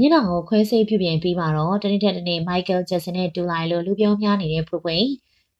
မျက်နှာကိုခွဲစိတ်ပြုပြင်ပြီးမှတော့တနေ့တစ်နေ့မိုက်ကယ်ဂျက်ဆန်နဲ့တူလိုက်လို့လူပြောများနေတဲ့ဖွဖွ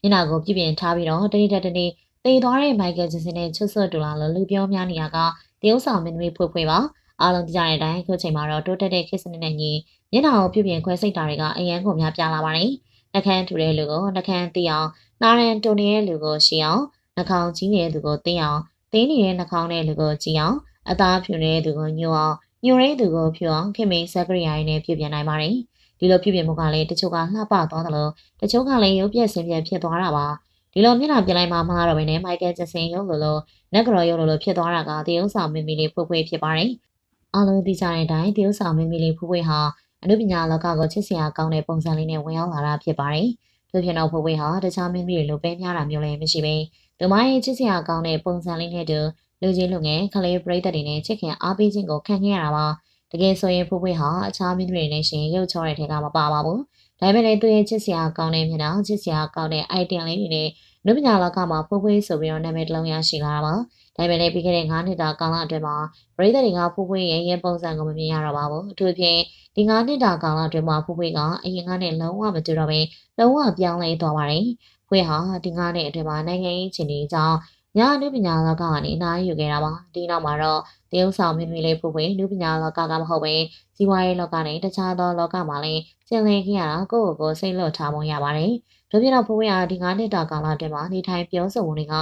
မျက်နှာကိုပြုပြင်ထားပြီးတော့တနေ့တစ်နေ့သေသွားတဲ့မိုက်ကယ်ဂျက်ဆန်နဲ့ချွတ်ဆွတ်တူလာလို့လူပြောများနေရကတရုတ်ဆောင်မင်းသမီးဖွဖွပါအားလုံးကြတဲ့အတိုင်းခုချိန်မှာတော့တိုးတက်တဲ့ခေတ်စနစ်နဲ့ညီမျက်နှာကိုပြုပြင်ခွဲစိတ်တာတွေကအရန်ကုန်များပြလာပါတယ်နှကန်းထူတဲ့လူကိုနှကန်းသိအောင်နားရန်တုန်နေတဲ့လူကိုရှင်းအောင်နှာခေါင်းကြီးနေတဲ့လူကိုသိအောင်သိနေတဲ့နှာခေါင်းတဲ့လူကိုကြည့်အောင်အသားဖြူနေတဲ့လူကိုညှို့အောင် ညိုရင်းသူကိုဖြူအောင်ခင်မင်းစက်ကရိယာရင်းနဲ့ပြုပြင်နိုင်ပါတယ်။ဒီလိုပြုပြင်မှုကလည်းတချို့ကလှပသွားတယ်လို့တချို့ကလည်းရုပ်ပြက်ဆင်းပြက်ဖြစ်သွားတာပါ။ဒီလိုမျက်နှာပြင်လိုက်မှမလားတော့ဘဲနဲ့မိုက်ကယ်ဂျက်ဆင်ရုပ်လိုလိုနက်ကရော်ရုပ်လိုလိုဖြစ်သွားတာကတရုပ်ဆောင်မင်းမီလေးဖွေးဖွေးဖြစ်ပါတယ်။အားလုံးသိကြတဲ့အတိုင်းတရုပ်ဆောင်မင်းမီလေးဖွေးဖွေးဟာအနုပညာလောကကိုချစ်စရာကောင်းတဲ့ပုံစံလေးနဲ့ဝင်ရောက်လာတာဖြစ်ပါတယ်။တို့ဖြစ်တော့ဖွေးဖွေးဟာတခြားမင်းမီတွေလိုပဲများတာမျိုးလည်းမရှိဘဲဒီမိုင်းချစ်စရာကောင်းတဲ့ပုံစံလေးနဲ့တူ လူချင်းလူငယ်ခလေးပရိသတ်တွေနဲ့ချစ်ခင်အားပေးခြင်းကိုခံခဲ့ရတာပါတကယ်ဆိုရင်ဖိုးဖွေးဟာအခြားမိသူတွေနဲ့ရှင်ရုပ်ချောတဲ့ထဲကမပါပါဘူးဒါပေမဲ့လည်းသူ့ရဲ့ချစ်စရာကောင်းတဲ့မျက်နှာချစ်စရာကောင်းတဲ့ item လေးတွေနဲ့နုပညာလောကမှာဖိုးဖွေးဆိုပြီးတော့နာမည်တစ်လုံးရရှိလာတာပါဒါပေမဲ့လည်းပြီးခဲ့တဲ့9နှစ်တာကာလအတွင်းမှာပရိသတ်တွေကဖိုးဖွေးရဲ့ရင်ပုံစံကိုမမြင်ရတော့ပါဘူးအထူးဖြင့်ဒီ9နှစ်တာကာလအတွင်းမှာဖိုးဖွေးကအရင်ကနဲ့လုံးဝမတူတော့ဘဲလုံးဝပြောင်းလဲသွားပါတယ်ဖွေးဟာဒီ9နှစ်အတွင်းမှာနိုင်ငံရေးချင်းတွေကြောင့် ညာနုပညာလောကကနေအနားယူခဲ့တာပါဒီနောက်မှာတော့တရုတ်ဆောင်မင်းမီလေးဖွဖွနုပညာလောကကမဟုတ်ပဲစီးပွားရေးလောကနဲ့တခြားသောလောကမှာလည်းကျင်လည်ခဲ့ရတာကိုယ့်ကိုယ်ကိုစိတ်လွတ်ထားပုံရပါတယ်ဒုပြတော့ဖွဖွဟာဒီ9နှစ်တာကာလအတွင်းမှာနေထိုင်ပြောဆိုမှုတွေက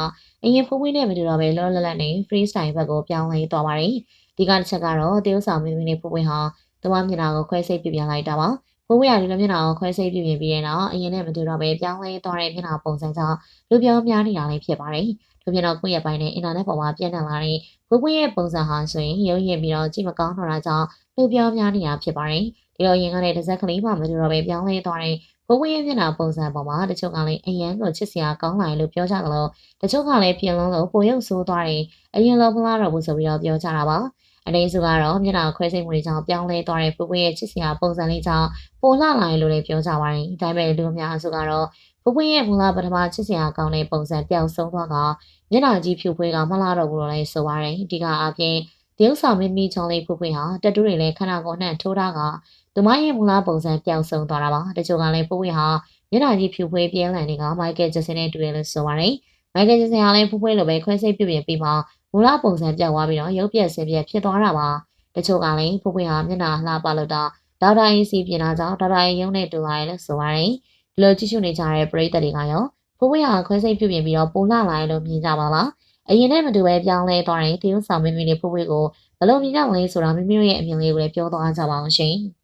အရင်ဖွဖွနဲ့မတူတော့ပဲလောလောလတ်နဲ့ free style ဘက်ကိုပြောင်းလဲသွားပါတယ်ဒီကတစ်ချက်ကတော့တရုတ်ဆောင်မင်းမီလေးဖွဖွဟာတမမျက်နှာကိုခွဲစိတ်ပြပြန်လိုက်တာပါ ဘိုးဘွားရီလိုမျက်နှာကိုခွဲစိတ်ပြပြင်ပြီးတဲ့နောက်အရင်နဲ့မတူတော့ပဲပြောင်းလဲသွားတဲ့မျက်နှာပုံစံကြောင့်လူပြောများနေတာလည်းဖြစ်ပါတယ်။ထို့ပြင်တော့ကိုယ့်ရဲ့ပိုင်းနဲ့အင်တာနက်ပေါ်မှာပြန့်နှံ့လာတဲ့ဘိုးဘွားရဲ့ပုံစံဟာဆိုရင်ရုပ်ရည်ပြီးတော့ကြည့်မကောင်းတော့တာကြောင့်လူပြောများနေတာဖြစ်ပါတယ်။ဒီလိုအရင်ကလည်းတစ်စက်ကလေးမှမတူတော့ပဲပြောင်းလဲသွားတဲ့ ဘိုးဘွားရဲ့မျက်နှာပုံစံပေါ်မှာတချို့ကလည်းအရန်ကိုချစ်စရာကောင်းလာတယ်လို့ပြောကြတယ်လို့တချို့ကလည်းပြင်လုံးလို့ပိုရုပ်ဆိုးသွားတယ်အရင်လိုမလားတော့ဘူးဆိုပြီးတော့ပြောကြတာပါ။အလေးစုကတော့မျက်နှာခွဲစိတ်မှုတွေကြောင့်ပြောင်းလဲသွားတဲ့ဖွဖွရဲ့ချစ်စရာပုံစံလေးကြောင့်ပိုလှလာတယ်လို့လည်းပြောကြပါတယ်။ဒါပေမဲ့လူအများစုကတော့ဖွဖွရဲ့မူလပထမချစ်စရာကောင်းတဲ့ပုံစံပျောက်ဆုံးသွားကမျက်နှာကြီးဖြူဖွေးကမလှတော့ဘူးလို့လည်းဆိုပါတယ်။ဒီကအပြင် တရုတ်ဆောင်မင်းမီချောင်းလေးဖွဖွဟာတက်တူးတွေလည်းခန္ဓာကိုယ်နဲ့ထိုးထားကသူမရဲ့မူလပုံစံပျောက်ဆုံးသွားတာပါ။တချို့ကလည်းဖွဖွဟာမျက်နှာကြီးဖြူဖွေးပြင်းလန်တွေကမိုက်ကယ်ဂျက်ဆင်နဲ့တူတယ်လို့ဆိုပါတယ်။မိုက်ကယ်ဂျက်ဆင်ကလည်းဖွဖွလိုပဲခွဲစိတ်ပြုပြင်ပြီးမှမူလပုံစံပြောက်သွားပြီးတော့ရုပ်ပြက်ဆင်းပြက်ဖြစ်သွားတာပါတချို့ကလည်းဖွဖွဟာမျက်နှာလှပလို့တော့ဒေါက်တာအင်းစီပြင်လာကြောင်းဒေါက်တာရုံးနဲ့တူလာတယ်လို့ဆိုပါတယ်ဒီလိုကြည့်ရှုနေကြတဲ့ပရိသတ်တွေကရောဖွဖွဟာခွဲစိတ်ပြုပြင်ပြီးတော့ပိုလှလာတယ်လို့မြင်ကြပါလား အရင်နဲ့မတူပဲပြောင်းလဲသွားတဲ့သီးဥဆောင်မင်းမင်းလေးဖွဖွကိုဘလို့မြင်ကြမလဲဆိုတာမိမိတို့ရဲ့အမြင်လေးကိုလည်းပြောသွားကြပါအောင်ရှင်။